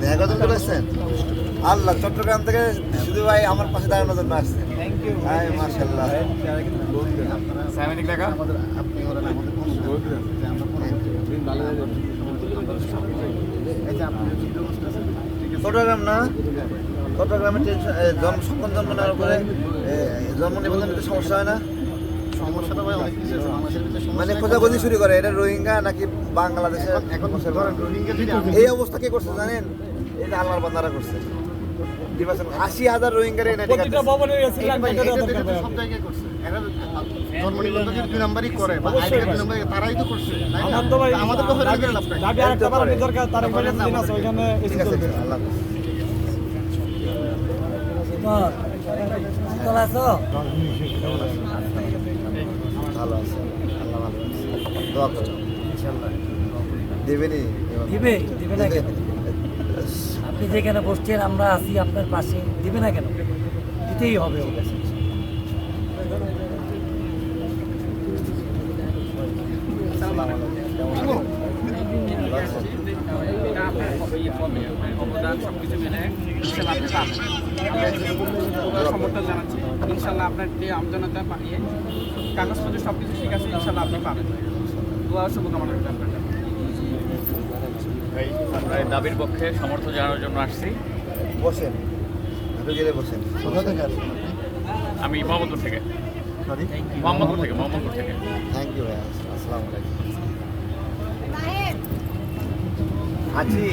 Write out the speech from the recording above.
দেখা কত করে আসছেন আল্লাহ চট্টগ্রাম থেকে শুধু ভাই আমার পাশে দাঁড়ানোর জন্য আসছেন হাই মাশাল্লাহ চট্টগ্রাম না? চট্টগ্রামে জন্ম সন্তান জন্ম নেওয়ার পরে জন্ম নিবন্ধন সমস্যা হয় না? সমস্যাটা ভাই অনেক কিছু আছে বাংলাদেশের ভিতরে। মানে খোঁজাখুঁজি শুরু করে এটা রোহিঙ্গা নাকি বাংলাদেশের এখন ধরেন রোহিঙ্গা এই অবস্থা কে করছে জানেন? এটা আল্লাহর বান্দারা করছে। আশি হাজার রোহিঙ্গারে এনে। সব জায়গায় করছে। এরা জন্ম নিবন্ধন দুই নাম্বারই করে বা আইডি দুই নাম্বারই তারাই তো করছে আমাদের তো হয়ে গেল দাবি আরেকটা দরকার তার আছে। আল্লাহ। ভালো আছো ভালো আছে আল্লাহ ভালো আছে। দোয়া করো। দেবেনি দিবে দিবে না কেন? আপনি যেখানে বসছেন আমরা আছি আপনার পাশে। দিবে না কেন? দিতেই হবে ফর্মে অবদান সব কিছু মিলে সমর্থন জানাচ্ছি। ইনশাল্লাহ আপনার যে আমজনতা পাঠিয়ে কাগজপত্র সব কিছু ঠিক আছে ইনশাল্লাহ আপনি পাবেন। দোয়া শুভকামনা রইল আপনার জন্য। আমরা এই দাবির পক্ষে সমর্থন জানানোর জন্য আসছি। বসেন। বসেন। কোথা থেকে আসছেন আমি মোহাম্মদপুর থেকে। সরি? মোহাম্মদপুর থেকে মোহাম্মদপুর থেকে। থ্যাংক ইউ ভাইয়া আসসালামু আলাইকুম। আছি